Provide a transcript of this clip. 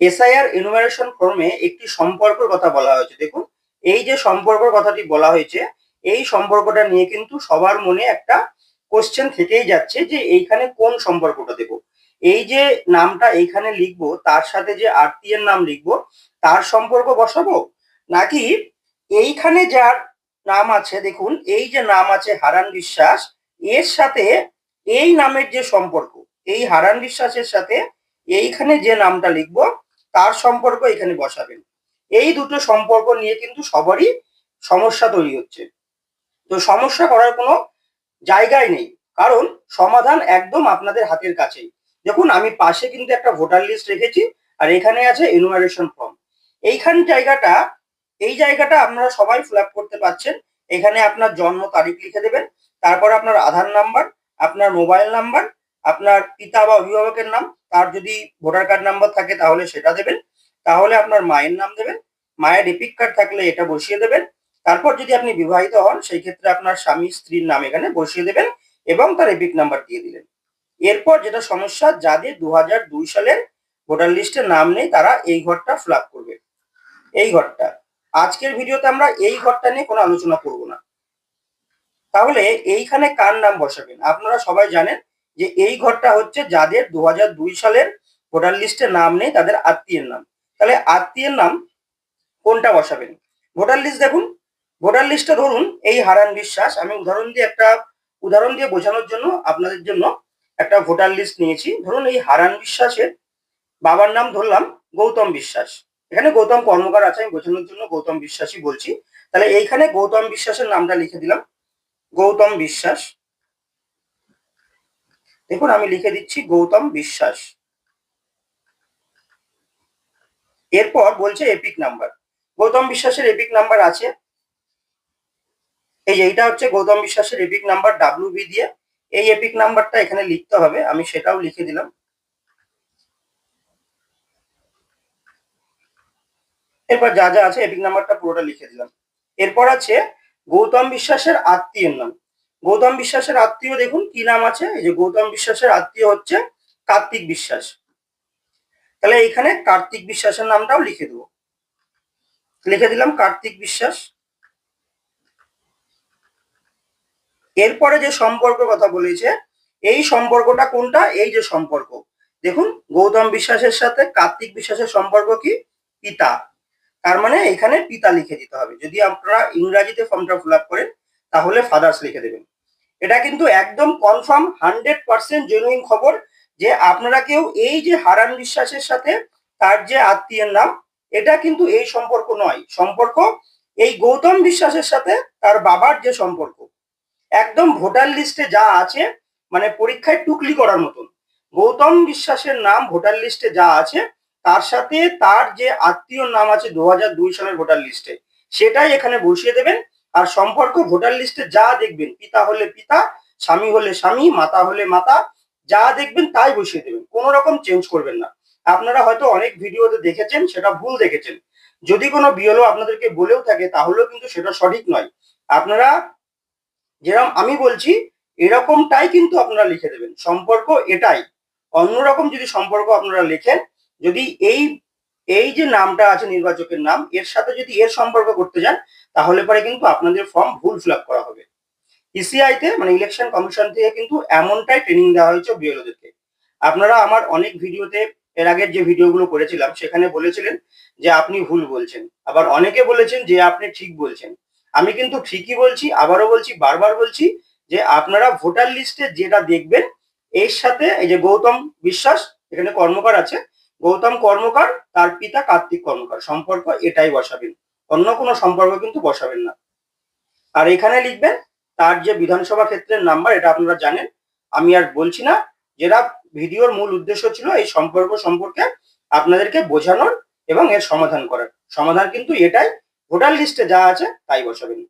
SIR enumeration ফর্মে একটি সম্পর্কের কথা বলা হয়েছে। দেখুন, এই যে সম্পর্কের কথাটি বলা হয়েছে, এই সম্পর্কটা নিয়ে কিন্তু সবার মনে একটা কোশ্চেন থেকেই যাচ্ছে যে এইখানে কোন সম্পর্কটা দেব। এই যে নামটা এইখানে লিখব, তার সাথে যে আত্মীয়ের নাম লিখব, তার সম্পর্ক বসাবো? নাকি এইখানে যার নাম আছে, দেখুন, এই যে নাম আছে হারান বিশ্বাস, এর সাথে এই নামের যে সম্পর্ক, এই হারান বিশ্বাসের সাথে এইখানে যে নামটা লিখব তার সম্পর্ক এখানে বসাবেন? এই দুটো সম্পর্ক নিয়ে কিন্তু সবারই সমস্যা তৈরি হচ্ছে। তো সমস্যা করার কোনো জায়গায় নেই। কারণ সমাধান একদম আপনাদের হাতের কাছেই। দেখুন, আমি পাশে কিন্তু একটা ভোটার লিস্ট রেখেছি আর এখানে আছে এনুমারেশন ফর্ম এইখান জায়গাটা, এই জায়গাটা আপনারা সবাই ফিল করতে পারছেন। এখানে আপনার জন্ম তারিখ লিখে দেবেন, তারপর আপনার আধার নাম্বার আপনার মোবাইল নাম্বার আপনার পিতা বা অভিভাবকের নাম তার যদি ভোটার কার্ড নাম্বার থাকে তাহলে সেটা দেবেন। তাহলে আপনার মায়ের নাম দেবেন। মায়ের এপিক কার্ড থাকলে এটা বসিয়ে দেবেন। তারপর যদি আপনি বিবাহিত হন, সেই ক্ষেত্রে আপনার স্বামী স্ত্রীর নাম এখানে বসিয়ে দেবেন এবং তার এপিক নাম্বার দিয়ে দিলেন এরপর যেটা সমস্যা, যাদের দু হাজার দুই সালের ভোটার লিস্টে নাম নেই, তারা এই ঘরটা ফিল করবে। এই ঘরটা। আজকের ভিডিওতে আমরা এই ঘরটা নিয়ে কোনো আলোচনা করব না। তাহলে এইখানে কার নাম বসাবেন? আপনারা সবাই জানেন যে এই ঘরটা হচ্ছে যাদের দু সালের ভোটার লিস্টে নাম নেই, তাদের আত্মীয়ের নাম। তাহলে আত্মীয়ের নাম কোনটা বসাবেন? ভোটার লিস্ট দেখুন। ভোটার লিস্টটা ধরুন এই হারান বিশ্বাস। আমি উদাহরণ দিয়ে একটা উদাহরণ দিয়ে বোঝানোর জন্য আপনাদের জন্য একটা ভোটার লিস্ট নিয়েছি। ধরুন এই হারান বিশ্বাসের বাবার নাম ধরলাম গৌতম বিশ্বাস। এখানে গৌতম কর্মকার আছে, আমি বোঝানোর জন্য গৌতম বিশ্বাসই বলছি। তাহলে এইখানে গৌতম বিশ্বাসের নামটা লিখে দিলাম। গৌতম বিশ্বাস। দেখুন, আমি লিখে দিচ্ছি গৌতম বিশ্বাস। এরপর বলছে এপিক নাম্বার গৌতম বিশ্বাসের এপিক নাম্বার আছে। এই এইটা হচ্ছে গৌতম বিশ্বাসের এপিক নাম্বার ডাব্লিউ বি দিয়ে। এই এপিক নাম্বারটা এখানে লিখতে হবে, আমি সেটাও লিখে দিলাম। এরপর যা যা আছে এপিক নাম্বারটা পুরোটা লিখে দিলাম। এরপর আছে গৌতম বিশ্বাসের আত্মীয়ের নাম। গৌতম বিশ্বাসের আত্মীয়, দেখুন কি নাম আছে? এই যে গৌতম বিশ্বাসের আত্মীয় হচ্ছে কার্তিক বিশ্বাস। তাহলে এইখানে কার্তিক বিশ্বাসের নামটাও লিখে দেবো। লিখে দিলাম কার্তিক বিশ্বাস। এরপরে যে সম্পর্ক কথা বলেছে, এই সম্পর্কটা কোনটা? এই যে সম্পর্ক। দেখুন, গৌতম বিশ্বাসের সাথে কার্তিক বিশ্বাসের সম্পর্ক কি? পিতা। তার মানে এখানে পিতা লিখে দিতে হবে। যদি আপনারা ইংরাজিতে ফর্মটা ফিল আপ করেন তাহলে ফাদার্স লিখে দেবেন। এটা কিন্তু একদম কনফার্ম হান্ড্রেড পার্সেন্ট জেনুইন খবর যে আপনারা কেউ এই যে হারান বিশ্বাসের সাথে তার যে আত্মীয়ের নাম, এটা কিন্তু এই সম্পর্ক নয়। সম্পর্ক এই গৌতম বিশ্বাসের সাথে তার বাবার যে সম্পর্ক। একদম ভোটার লিস্টে যা আছে মানে পরীক্ষায় টুকলি করার মতন। গৌতম বিশ্বাসের নাম ভোটার লিস্টে যা আছে, তার সাথে তার যে আত্মীয় নাম আছে দু সালের ভোটার লিস্টে সেটাই এখানে বসিয়ে দেবেন। আর সম্পর্ক ভোটার লিস্টে যা দেখবেন, পিতা হলে পিতা, স্বামী হলে স্বামী, মাতা হলে মাতা, যা দেখবেন তাই বসিয়ে দেবেন, কোনো রকম চেঞ্জ করবেন না। আপনারা হয়তো অনেক ভিডিওতে দেখেছেন, সেটা ভুল দেখেছেন। যদি কোনো বিএলও আপনাদেরকে বলেও থাকে, তাহলেও কিন্তু সেটা সঠিক নয়। আপনারা যেরকম আমি বলছি, এরকমটাই কিন্তু আপনারা লিখে দেবেন। সম্পর্ক এটাই। অন্যরকম যদি সম্পর্ক আপনারা লেখেন, যদি এই এই যে নামটা আছে নির্বাচকের নাম, এর সাথে যদি এর সম্পর্ক করতে যান, তাহলে পরে কিন্তু আপনাদের ফর্ম ভুল ফিল করা হবে। ইসিআইতে মানে ইলেকশন কমিশন থেকে কিন্তু এমনটাই ট্রেনিং দেওয়া হয়েছে বিএলওদেরকে আপনারা আমার অনেক ভিডিওতে, এর আগের যে ভিডিওগুলো করেছিলাম, সেখানে বলেছিলেন যে আপনি ভুল বলছেন। আবার অনেকে বলেছেন যে আপনি ঠিক বলছেন। আমি কিন্তু ঠিকই বলছি, আবারও বলছি, বারবার বলছি যে আপনারা ভোটার লিস্টে যেটা দেখবেন, এর সাথে এই যে গৌতম বিশ্বাস, এখানে কর্মকার আছে গৌতম কর্মকার, তার পিতা কার্তিক কর্মকার। সম্পর্ক এটাই বসাবেন। অন্য কোনো সম্পর্ক কিন্তু বসাবেন না। আর এখানে লিখবেন, তার যে বিধানসভা ক্ষেত্রের নাম্বার, এটা আপনারা জানেন। আমি আর বলছি না, যেটা ভিডিওর মূল উদ্দেশ্য ছিল, এই সম্পর্ক সম্পর্কে আপনাদেরকে বোঝানোর এবং এর সমাধান করার। সমাধান কিন্তু এটাই। ভোটার লিস্টে যা আছে, তাই বসাবেন।